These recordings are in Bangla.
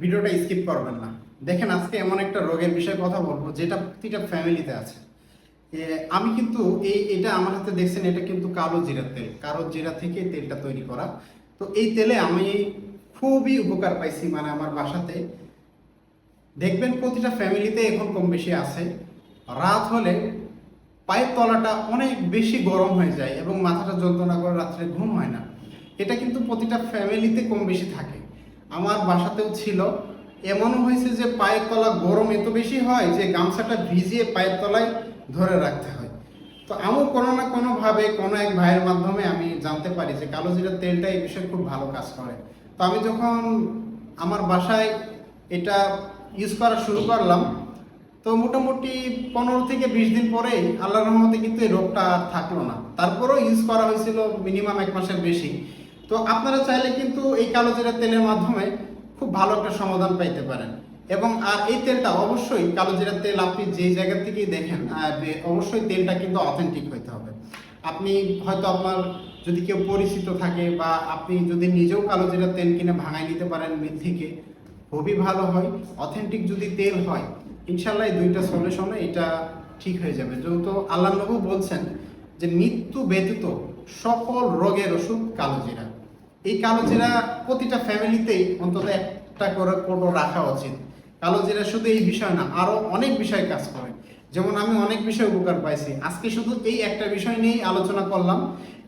ভিডিওটা স্কিপ করবেন না। দেখেন আজকে এমন একটা রোগের বিষয়ে কথা বলব, যেটা প্রতিটা ফ্যামিলিতে আছে। আমি কিন্তু এই, এটা আমার হাতে দেখছেন, এটা কিন্তু কালো জিরার তেল। কালো জিরা থেকে তেলটা তৈরি করা। তো এই তেলে আমি খুবই উপকার পাইছি মানে আমার বাসাতে। দেখবেন প্রতিটা ফ্যামিলিতে এখন কম বেশি আছে। রাত হলে পায়ের তলাটা অনেক বেশি গরম হয়ে যায় এবং মাথাটা যন্ত্রণা করে রাত্রে ঘুম হয় না। এটা কিন্তু প্রতিটা ফ্যামিলিতে কম বেশি থাকে। আমার বাসাতেও ছিল। এমনও হয়েছে যে পায়ের তলা গরম এত বেশি হয় যে গামছাটা ভিজিয়ে পায়ের তলায় ধরে রাখতে হয়। তো আমিও কোনো না কোনোভাবে কোনো এক ভাইয়ের মাধ্যমে আমি জানতে পারি যে কালো জিরার তেলটা এই বিষয়ে খুব ভালো কাজ করে। তো আমি যখন আমার বাসায় এটা ইউজ করা শুরু করলাম, তো মোটামুটি পনেরো থেকে বিশ দিন পরেই আল্লাহ রহমতে কিন্তু এই রোগটা আর থাকল না। তারপরেও ইউজ করা হয়েছিল মিনিমাম এক মাসের বেশি। তো আপনারা চাইলে কিন্তু এই কালো জিরা তেলের মাধ্যমে খুব ভালো একটা সমাধান পাইতে পারেন। এবং আর এই তেলটা অবশ্যই কালো জিরার তেল আপনি যে জায়গা থেকেই দেখেন অবশ্যই তেলটা কিন্তু অথেন্টিক হইতে হবে। আপনি হয়তো আপনার যদি কেউ পরিচিত থাকে বা আপনি যদি নিজেও কালো জিরার তেল কিনে ভাঙায় নিতে পারেন মিল থেকে, খুবই ভালো হয়। অথেন্টিক যদি তেল হয়, ইনশাল্লাহ এই দুইটা সলিউশনে এটা ঠিক হয়ে যাবে। যেহেতু আল্লাহ নবু বলছেন যে, মৃত্যু ব্যতীত সকল রোগের ওষুধ কালো জিরা। এই কালো জিরা প্রতিটা ফ্যামিলিতেই অন্তত একটা করে কোটো রাখা উচিত। কালো জিরা শুধু এই বিষয় না আরও অনেক বিষয় কাজ করে। যেমন আমি অনেক বিষয় উপকার পাইছি। আজকে শুধু এই একটা বিষয় নিয়েই আলোচনা করলাম।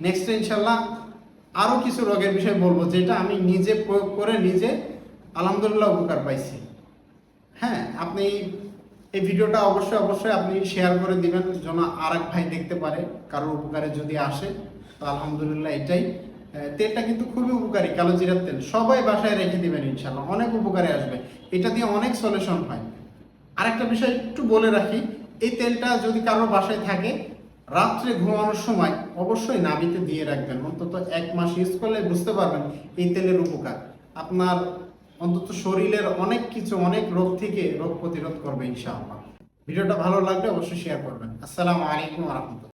নেক্সট ইনশাল্লাহ আরও কিছু রোগের বিষয় বলব, যেটা আমি নিজে প্রয়োগ করে নিজে আলহামদুলিল্লাহ উপকার পাইছি। হ্যাঁ আপনি এই ভিডিওটা অবশ্যই অবশ্যই আপনি শেয়ার করে দিবেন, যেন আর এক ভাই দেখতে পারে, কারোর উপকারে যদি আসে, তো আলহামদুলিল্লাহ এটাই। তেলটা কিন্তু খুবই উপকারী, কালো জিরার তেল। সবাই বাসায় রেখে দিবেন ইনশাল্লাহ অনেক উপকারে আসবে। এটা দিয়ে অনেক সলিউশন হয়। আরেকটা বিষয় একটু বলে রাখি, এই তেলটা যদি কারোর বাসায় থাকে, রাত্রে ঘুমানোর সময় অবশ্যই নাবিতে দিয়ে রাখবেন। অন্তত এক মাস ইউজ করলে বুঝতে পারবেন এই তেলের উপকার। আপনার অন্তত শরীরের অনেক কিছু, অনেক রোগ থেকে রোগ প্রতিরোধ করবে ইনশাআল্লাহ। ভিডিওটা ভালো লাগলে অবশ্যই শেয়ার করবেন। আসসালামু আলাইকুম রহমতুল্লাহ।